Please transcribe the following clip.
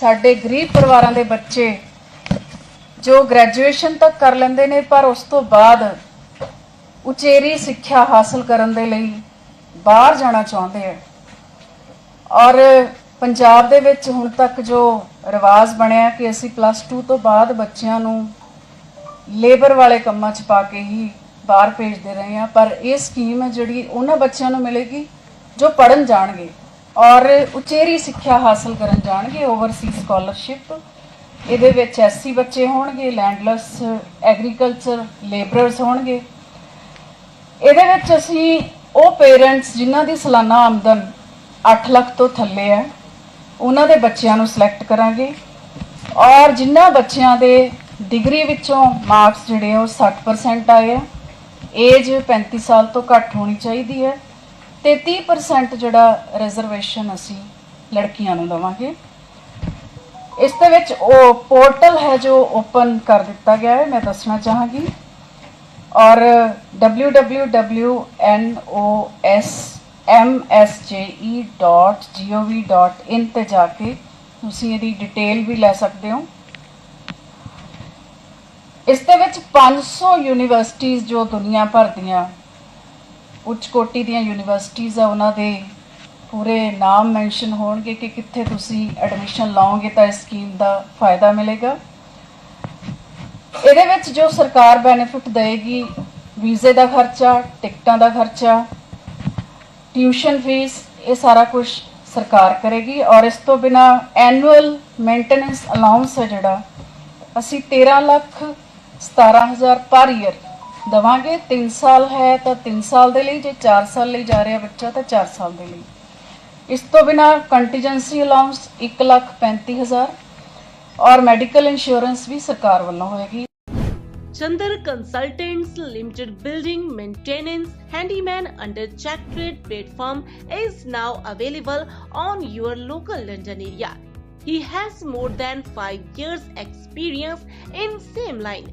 ਸਾਡੇ ਗਰੀਬ ਪਰਿਵਾਰਾਂ ਦੇ ਬੱਚੇ ਜੋ ਗ੍ਰੈਜੂਏਸ਼ਨ ਤੱਕ ਕਰ ਲੈਂਦੇ ਨੇ, ਪਰ ਉਸ ਤੋਂ ਬਾਅਦ ਉਚੇਰੀ ਸਿੱਖਿਆ ਹਾਸਲ ਕਰਨ ਦੇ ਲਈ ਬਾਹਰ ਜਾਣਾ ਚਾਹੁੰਦੇ ਆ। ਔਰ ਪੰਜਾਬ ਦੇ ਵਿੱਚ ਹੁਣ ਤੱਕ ਜੋ ਰਿਵਾਜ ਬਣਿਆ ਕਿ ਅਸੀਂ ਪਲੱਸ 2 ਤੋਂ ਬਾਅਦ ਬੱਚਿਆਂ ਨੂੰ ਲੇਬਰ ਵਾਲੇ ਕੰਮਾਂ 'ਚ ਪਾ ਕੇ ਹੀ ਬਾਹਰ ਭੇਜਦੇ ਰਹੇ ਆ ਪਰ ਇਹ ਸਕੀਮ ਹੈ ਜਿਹੜੀ ਉਹਨਾਂ ਬੱਚਿਆਂ ਨੂੰ ਮਿਲੇਗੀ ਜੋ ਪੜਨ ਜਾਣਗੇ। ਔਰ ਉਚੇਰੀ ਸਿੱਖਿਆ ਹਾਸਲ ਕਰਨ ਜਾਣਗੇ ਓਵਰਸੀਜ਼ ਸਕਾਲਰਸ਼ਿਪ ਇਹਦੇ ਵਿੱਚ ਐਸਸੀ ਬੱਚੇ ਹੋਣਗੇ ਲੈਂਡਲੈਸ ਐਗਰੀਕਲਚਰ ਲੇਬਰਰਸ ਹੋਣਗੇ। ਇਹਦੇ ਵਿੱਚ ਅਸੀਂ ਉਹ ਪੇਰੈਂਟਸ ਜਿਨ੍ਹਾਂ ਦੀ ਸਾਲਾਨਾ ਆਮਦਨ 8 ਲੱਖ ਤੋਂ ਥੱਲੇ ਹੈ, ਉਹਨਾਂ ਦੇ ਬੱਚਿਆਂ ਨੂੰ ਸਿਲੈਕਟ ਕਰਾਂਗੇ। ਔਰ ਜਿਨ੍ਹਾਂ ਬੱਚਿਆਂ ਦੇ ਡਿਗਰੀ ਵਿੱਚੋਂ ਮਾਰਕਸ ਜਿਹੜੇ ਆ ਉਹ 60% ਆਏ ਆ। ਏਜ 35 ਸਾਲ ਤੋਂ ਘੱਟ ਹੋਣੀ ਚਾਹੀਦੀ ਹੈ। ਤੇ 30% ਜਿਹੜਾ ਰਿਜ਼ਰਵੇਸ਼ਨ ਅਸੀਂ ਲੜਕੀਆਂ ਨੂੰ ਦਵਾਂਗੇ। ਇਸ ਦੇ ਵਿੱਚ ਉਹ ਪੋਰਟਲ ਹੈ ਜੋ ਓਪਨ ਕਰ ਦਿੱਤਾ ਗਿਆ ਹੈ, ਮੈਂ ਦੱਸਣਾ ਚਾਹਾਂਗੀ। ਔਰ www.nosmsje.gov.in ਤੇ ਜਾ ਕੇ ਤੁਸੀਂ ਇਹਦੀ ਡਿਟੇਲ ਵੀ ਲੈ ਸਕਦੇ ਹੋ। ਇਸ ਦੇ ਵਿੱਚ 500 ਯੂਨੀਵਰਸਿਟੀਆਂ ਜੋ ਦੁਨੀਆ ਭਰ ਦੀਆਂ ਉੱਚ ਕੋਟੀ ਦੀਆਂ ਯੂਨੀਵਰਸਿਟੀਆਂ ਆ, ਉਹਨਾਂ ਦੇ ਪੂਰੇ ਨਾਮ ਮੈਂਸ਼ਨ ਹੋਣਗੇ ਕਿ ਕਿੱਥੇ ਤੁਸੀਂ ਐਡਮਿਸ਼ਨ ਲਾਓਗੇ ਤਾਂ ਇਸ ਸਕੀਮ ਦਾ ਫਾਇਦਾ ਮਿਲੇਗਾ। ਇਹਦੇ ਵਿੱਚ ਜੋ ਸਰਕਾਰ ਬੈਨੀਫਿਟ ਦੇਗੀ ਵੀਜ਼ੇ ਦਾ ਖਰਚਾ, ਟਿਕਟਾਂ ਦਾ ਖਰਚਾ, ਟਿਊਸ਼ਨ ਫੀਸ, ਇਹ ਸਾਰਾ ਕੁਝ ਸਰਕਾਰ ਕਰੇਗੀ ਔਰ ਇਸ ਤੋਂ ਬਿਨਾ ਐਨੂਅਲ ਮੇਨਟੇਨੈਂਸ ਅਲਾਉਂਸ ਹੈ ਜਿਹੜਾ, ਅਸੀਂ 13 ਲੱਖ 17000 ਪਰ ਈਅਰ ਦਵਾਂਗੇ 3 ਸਾਲ ਹੈ ਤਾਂ 3 ਸਾਲ ਦੇ ਲਈ ਜੇ 4 ਸਾਲ ਲਈ ਜਾ ਰਿਹਾ ਬੱਚਾ ਤਾਂ 4 ਸਾਲ ਦੇ ਲਈ ਇਸ ਤੋਂ ਬਿਨਾ ਕੰਟੀਜੈਂਸੀ ਅਲਾਉਂਸ 1 ਲੱਖ 35000 ਔਰ ਮੈਡੀਕਲ ਇੰਸ਼ੋਰੈਂਸ ਵੀ ਸਰਕਾਰ ਵੱਲੋਂ ਹੋਏਗੀ Chandar Consultants Limited Building Maintenance Handyman under Check Trade platform is now available on your local London area. He has more than 5 years experience in same line.